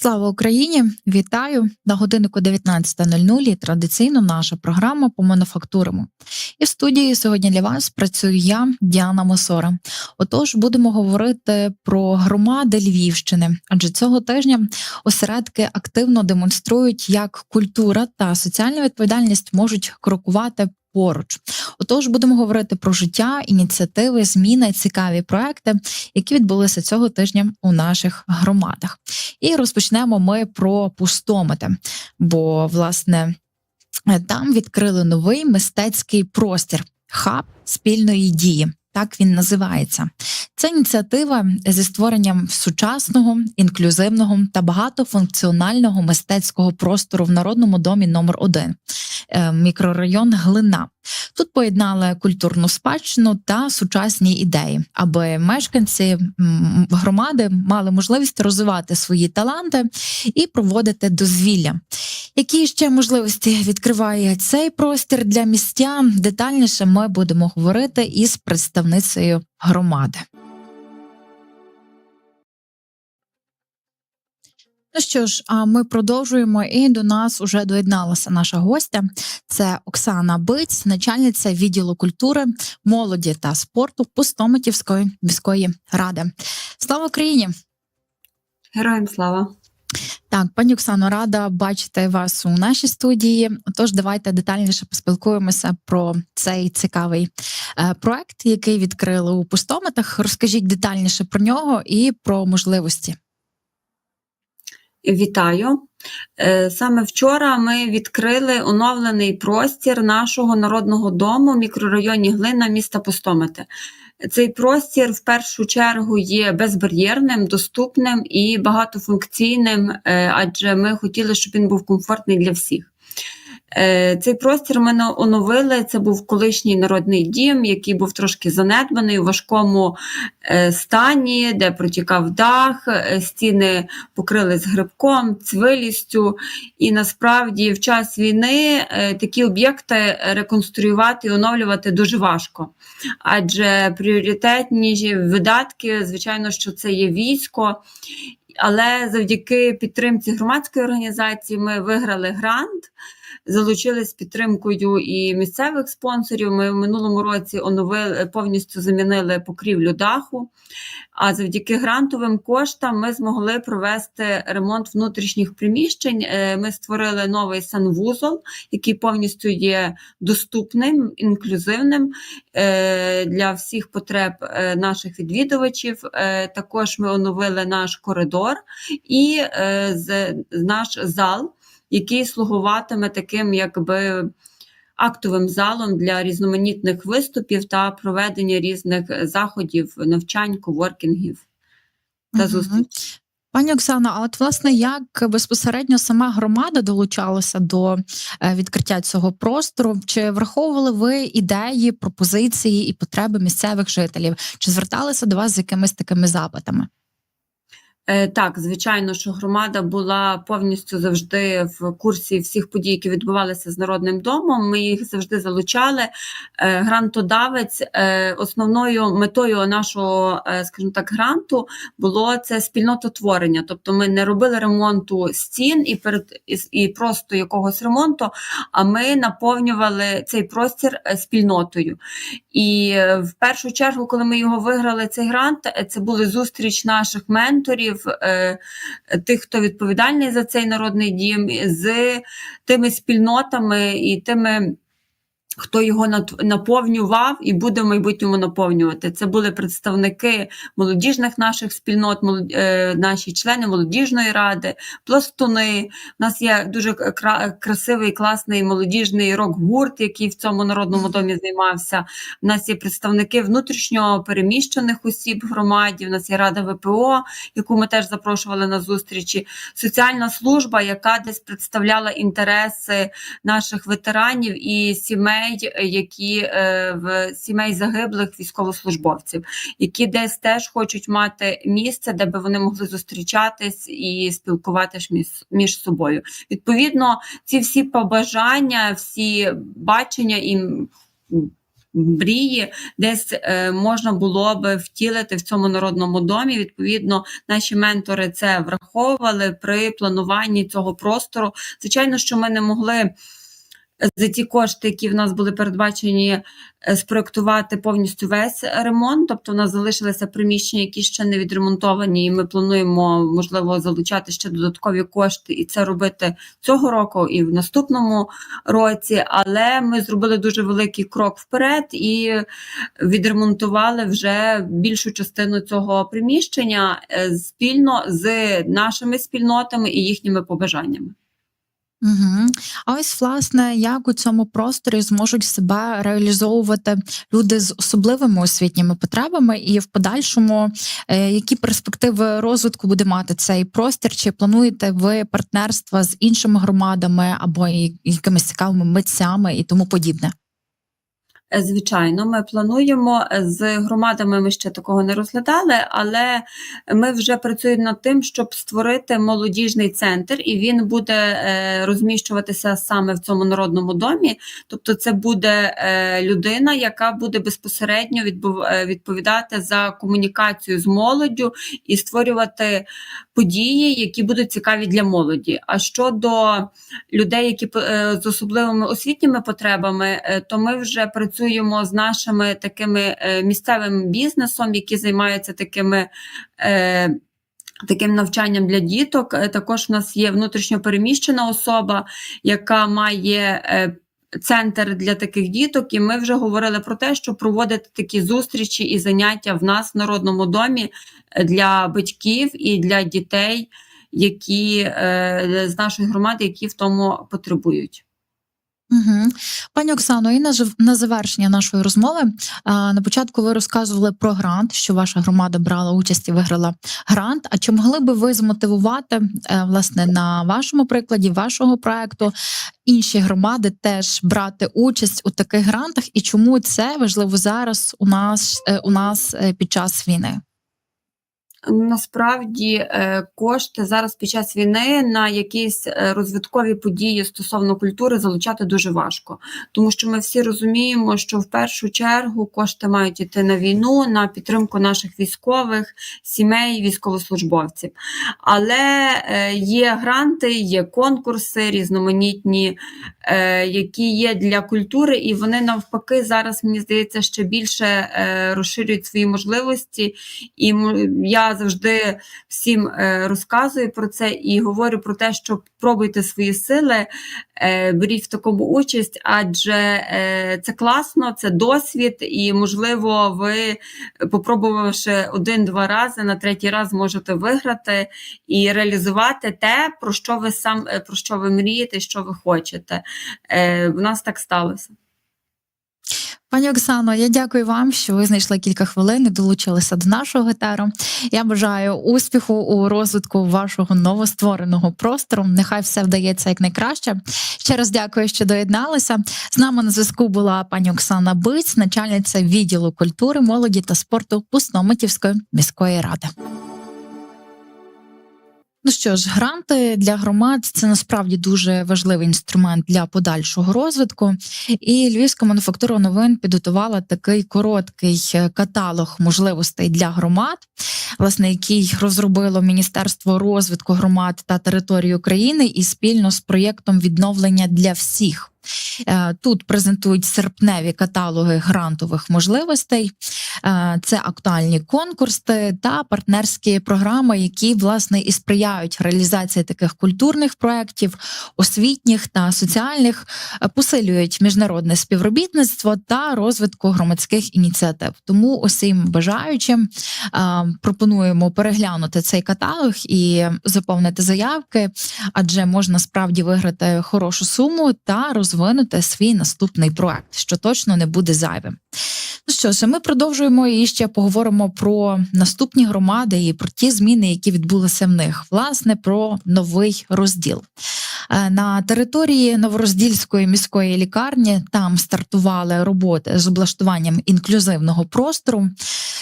Слава Україні! Вітаю на годиннику 19.00 і Традиційно наша програма по мануфактурам. І в студії сьогодні для вас працюю я, Діана Мосора. Отож, будемо говорити про громади Львівщини, адже цього тижня осередки активно демонструють, як культура та соціальна відповідальність можуть крокувати. Поруч, отож, будемо говорити про життя, ініціативи, зміни, цікаві проекти, які відбулися цього тижня у наших громадах. І розпочнемо ми про пустомети, бо власне там відкрили новий мистецький простір хаб спільної дії. Так він називається. Це ініціатива зі створенням сучасного, інклюзивного та багатофункціонального мистецького простору в народному домі номер 1 мікрорайон Глина. Тут поєднали культурну спадщину та сучасні ідеї, аби мешканці громади мали можливість розвивати свої таланти і проводити дозвілля. Які ще можливості відкриває цей простір для містян? Детальніше ми будемо говорити із представницею громади. Ну що ж, а ми продовжуємо, і до нас уже доєдналася наша гостя. Це Оксана Биць, начальниця відділу культури, молоді та спорту Пустомитівської міської ради. Слава Україні! Героям слава! Так, пані Оксано, рада бачити вас у нашій студії. Тож давайте детальніше поспілкуємося про цей цікавий е, проект, який відкрили у пустометах. Розкажіть детальніше про нього і про можливості. Вітаю. Е, саме вчора ми відкрили оновлений простір нашого народного дому в мікрорайоні Глина міста Постомити. Цей простір в першу чергу є безбар'єрним, доступним і багатофункційним, е, адже ми хотіли, щоб він був комфортний для всіх. Е, цей простір ми оновили. Це був колишній народний дім, який був трошки занедбаний у важкому е, стані, де протікав дах, е, стіни покрились грибком, цвилістю. І насправді в час війни такі об'єкти реконструювати і оновлювати дуже важко. Адже пріоритетні видатки, звичайно, що це є військо. Але завдяки підтримці громадської організації ми виграли грант залучились підтримкою і місцевих спонсорів. Ми в минулому році оновили повністю замінили покрівлю даху. А завдяки грантовим коштам ми змогли провести ремонт внутрішніх приміщень. Е, ми створили новий санвузол, який повністю є доступним, інклюзивним е, для всіх потреб е, наших відвідувачів. Також ми оновили наш коридор і наш зал який слугуватиме таким якби актовим залом для різноманітних виступів та проведення різних заходів, навчань, коворкінгів та угу. зустрічей. Пані Оксано, а от власне як безпосередньо сама громада долучалася до е, відкриття цього простору? Чи враховували ви ідеї, пропозиції і потреби місцевих жителів? Чи зверталися до вас з якимись такими запитами? Е, так, звичайно, що громада була повністю завжди в курсі всіх подій, які відбувалися з народним домом. Ми їх завжди залучали. Е, грантодавець е, основною метою нашого, скажімо так, гранту було це спільнототворення. Тобто, ми не робили ремонту стін і перед і просто якогось ремонту, а ми наповнювали цей простір спільнотою. І в першу чергу, коли ми його виграли, цей грант, це були зустріч наших менторів е, тих, хто відповідальний за цей народний дім, з тими спільнотами і тими хто його наповнював і буде в майбутньому наповнювати. Це були представники молодіжних наших спільнот, е, наші члени молодіжної ради, пластуни. У нас є дуже красивий, класний молодіжний рок-гурт, який в цьому народному домі займався. У нас є представники внутрішньо переміщених осіб громаді. У нас є рада ВПО, яку ми теж запрошували на зустрічі. Соціальна служба, яка десь представляла інтереси наших ветеранів і сімей сімей, які е, в сімей загиблих військовослужбовців, які десь теж хочуть мати місце, де би вони могли зустрічатись і спілкуватись між, між собою. Відповідно, ці всі побажання, всі бачення і мрії десь е, можна було би втілити в цьому народному домі. Відповідно, наші ментори це враховували при плануванні цього простору. Звичайно, що ми не могли за ті кошти, які в нас були передбачені, е, спроектувати повністю весь ремонт. Тобто, в нас залишилися приміщення, які ще не відремонтовані, і ми плануємо можливо залучати ще додаткові кошти і це робити цього року і в наступному році. Але ми зробили дуже великий крок вперед і відремонтували вже більшу частину цього приміщення е, спільно з нашими спільнотами і їхніми побажаннями. Угу. А ось власне, як у цьому просторі зможуть себе реалізовувати люди з особливими освітніми потребами, і в подальшому е, які перспективи розвитку буде мати цей простір? Чи плануєте ви партнерства з іншими громадами або якимись цікавими митцями і тому подібне? Звичайно, ми плануємо з громадами. Ми ще такого не розглядали, але ми вже працюємо над тим, щоб створити молодіжний центр, і він буде е, розміщуватися саме в цьому народному домі. Тобто, це буде е, людина, яка буде безпосередньо е, відповідати за комунікацію з молоддю і створювати події, які будуть цікаві для молоді. А щодо людей, які з особливими освітніми потребами, то ми вже працюємо з нашими такими е, місцевим бізнесом, які займаються такими. е, Таким навчанням для діток. Е, Також в нас є внутрішньо переміщена особа, яка має центр для таких діток. І ми вже говорили про те, що проводити такі зустрічі і заняття в нас в народному домі для батьків і для дітей, які з нашої громади, які в тому потребують. Угу. Пані Оксано, і на, на завершення нашої розмови а, на початку ви розказували про грант, що ваша громада брала участь і виграла грант. А чи могли би ви змотивувати е, власне на вашому прикладі вашого проекту інші громади теж брати участь у таких грантах? І чому це важливо зараз у нас е, у нас е, під час війни? Насправді е, кошти зараз під час війни на якісь е, розвиткові події стосовно культури залучати дуже важко, тому що ми всі розуміємо, що в першу чергу кошти мають йти на війну, на підтримку наших військових, сімей, військовослужбовців. Але е, є гранти, є конкурси різноманітні, які є для культури, і вони навпаки зараз мені здається ще більше розширюють свої можливості. І м- я завжди всім е, розказую про це і говорю про те, що пробуйте свої сили, е, беріть в такому участь, адже е, це класно, це досвід, і можливо, ви, попробувавши один-два рази, на третій раз можете виграти і реалізувати те, про що ви сам про що ви мрієте, що ви хочете. В нас так сталося. Пані Оксано, я дякую вам, що ви знайшли кілька хвилин і долучилися до нашого етеру. Я бажаю успіху у розвитку вашого новоствореного простору. Нехай все вдається як найкраще. Ще раз дякую, що доєдналися. З нами на зв'язку була пані Оксана Биць, начальниця відділу культури, молоді та спорту Пустомитівської міської ради. Ну що ж, гранти для громад це насправді дуже важливий інструмент для подальшого розвитку. І Львівська мануфактура новин підготувала такий короткий е, каталог можливостей для громад, власне, який розробило Міністерство розвитку громад та території України і спільно з проєктом відновлення для всіх. Е, Тут презентують серпневі каталоги грантових можливостей. Е, Це актуальні конкурси та партнерські програми, які власне і сприяють реалізації таких культурних проєктів, освітніх та соціальних, е, посилюють міжнародне співробітництво та розвитку громадських ініціатив. Тому усім бажаючим пропонуємо переглянути цей каталог і заповнити заявки, адже можна справді виграти хорошу суму та розвинути свій наступний проект, що точно не буде зайвим. Ну що ж, ми продовжуємо і ще поговоримо про наступні громади і про ті зміни, які відбулися в них, власне, про новий розділ. Е, На території Новороздільської міської лікарні там стартували роботи з облаштуванням інклюзивного простору.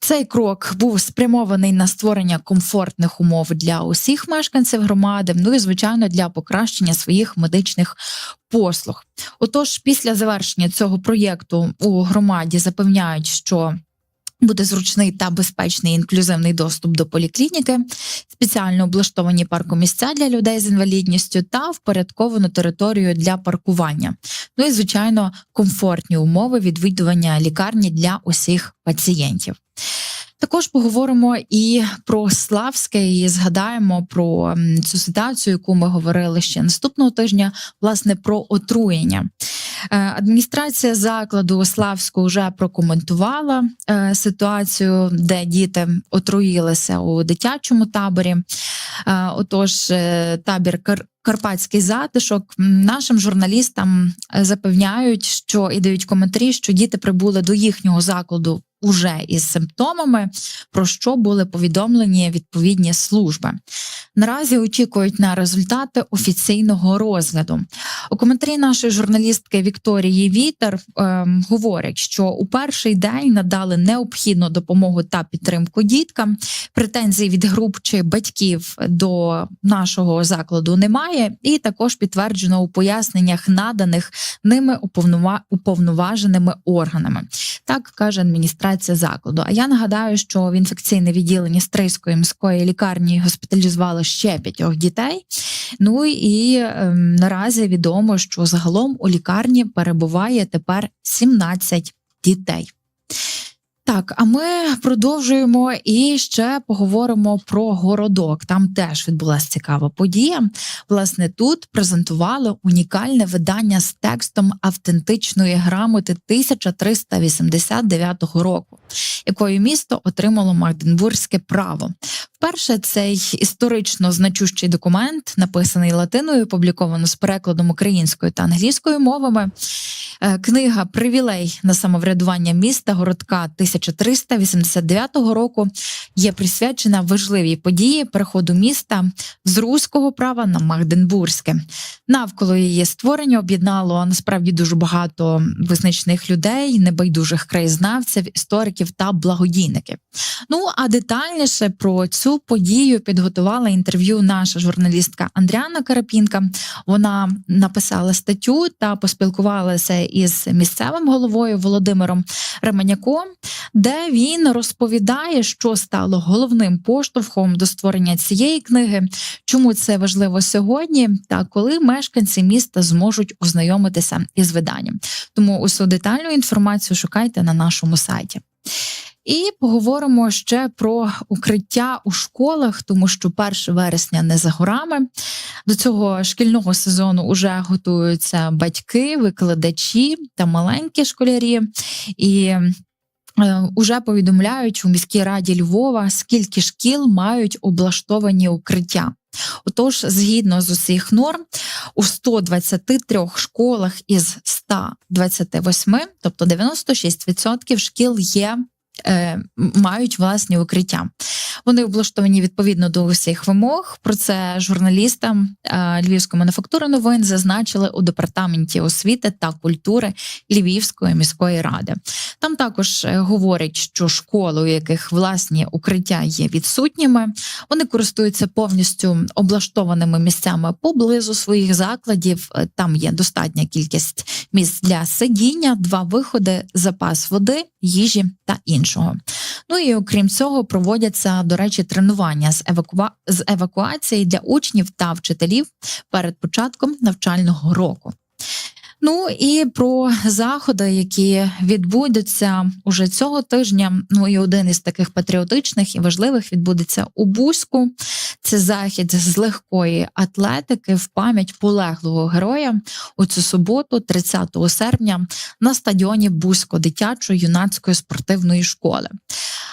Цей крок був спрямований на створення комфортних умов для усіх мешканців громади, ну і звичайно для покращення своїх медичних послуг. Отож, після завершення цього проєкту у громаді запевняють, що Буде зручний та безпечний інклюзивний доступ до поліклініки, спеціально облаштовані паркомісця для людей з інвалідністю та впорядковану територію для паркування. Ну і звичайно, комфортні умови відвідування лікарні для усіх пацієнтів. Також поговоримо і про Славське, і згадаємо про цю ситуацію, яку ми говорили ще наступного тижня, власне, про отруєння. Е, Адміністрація закладу Славську вже прокоментувала е, ситуацію, де діти отруїлися у дитячому таборі. Е, Отож, табір Кар- Карпатський затишок нашим журналістам запевняють, що і дають коментарі, що діти прибули до їхнього закладу уже із симптомами, про що були повідомлені відповідні служби. Наразі очікують на результати офіційного розгляду. У коментарі нашої журналістки Вікторії Вітер ем, говорять, що у перший день надали необхідну допомогу та підтримку діткам. Претензій від груп чи батьків до нашого закладу немає, і також підтверджено у поясненнях наданих ними уповнова- уповноваженими органами. Так каже адміністрація закладу. А я нагадаю, що в інфекційне відділення Стрийської міської лікарні госпіталізували ще п'ятьох дітей. Ну і ем, наразі відомо, що загалом у лікарні перебуває тепер 17 дітей. Так, а ми продовжуємо і ще поговоримо про городок. Там теж відбулася цікава подія. Власне, тут презентували унікальне видання з текстом автентичної грамоти 1389 року, якою місто отримало Магденбурзьке право. Вперше цей історично значущий документ, написаний латиною, опубліковано з перекладом українською та англійською мовами. Е, Книга Привілей на самоврядування міста городка 1389 року є присвячена важливій події переходу міста з руського права на Магденбурзьке. Навколо її створення об'єднало насправді дуже багато визначних людей, небайдужих краєзнавців, істориків та благодійників. Ну а детальніше про цю подію підготувала інтерв'ю наша журналістка Андріана Карапінка. Вона написала статтю та поспілкувалася із місцевим головою Володимиром Реманяком, де він розповідає, що стало головним поштовхом до створення цієї книги, чому це важливо сьогодні, та коли мешканці міста зможуть ознайомитися із виданням. Тому усю детальну інформацію шукайте на нашому сайті. І поговоримо ще про укриття у школах, тому що 1 вересня не за горами. До цього шкільного сезону вже готуються батьки, викладачі та маленькі школярі. І е, Уже повідомляють у міській раді Львова, скільки шкіл мають облаштовані укриття. Отож, згідно з усіх норм, у 123 школах із 128, тобто 96% шкіл є. Е, Мають власні укриття. Вони облаштовані відповідно до усіх вимог. Про це журналістам е, Львівської мануфактури новин зазначили у департаменті освіти та культури Львівської міської ради. Там також е, говорять, що школи, у яких власні укриття є відсутніми, вони користуються повністю облаштованими місцями поблизу своїх закладів. Там є достатня кількість місць для сидіння, два виходи, запас води, їжі та іншого. Ну і окрім цього, проводяться, до речі, тренування з евакуа... з евакуації для учнів та вчителів перед початком навчального року. Ну і про заходи, які відбудуться уже цього тижня. Ну і один із таких патріотичних і важливих відбудеться у Бузьку. Це захід з легкої атлетики в пам'ять полеглого героя у цю суботу, 30 серпня, на стадіоні Бузько дитячої юнацької спортивної школи.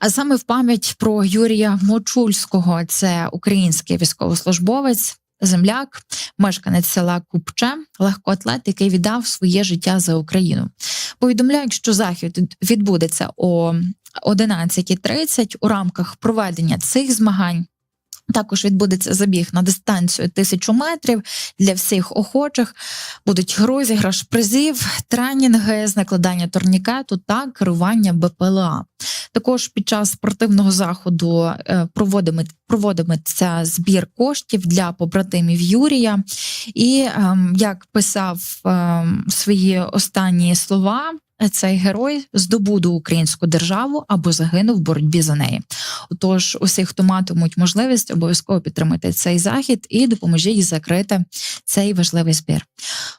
А саме в пам'ять про Юрія Мочульського, це український військовослужбовець. Земляк, мешканець села Купче, легкоатлет, який віддав своє життя за Україну. Повідомляють, що захід відбудеться о 11.30 у рамках проведення цих змагань. Також відбудеться забіг на дистанцію тисячу метрів для всіх охочих. Будуть розіграш призів, тренінги з накладання турнікету та керування БПЛА. Також під час спортивного заходу е, проводиметься збір коштів для побратимів Юрія. І ем, як писав ем, свої останні слова. Цей герой здобуду українську державу або загинув в боротьбі за неї. Отож, усі, хто матимуть можливість, обов'язково підтримати цей захід і допоможіть закрити цей важливий збір.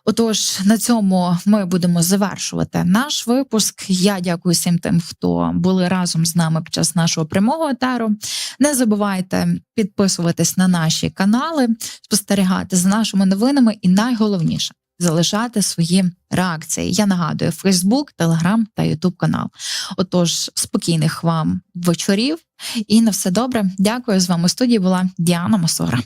Отож, на цьому ми будемо завершувати наш випуск. Я дякую всім тим, хто були разом з нами під час нашого прямого етеру. Не забувайте підписуватись на наші канали, спостерігати за нашими новинами, і найголовніше залишати свої реакції. Я нагадую: Фейсбук, Телеграм та Ютуб канал. Отож, спокійних вам вечорів і на все добре. Дякую. З вами у студії була Діана Масора.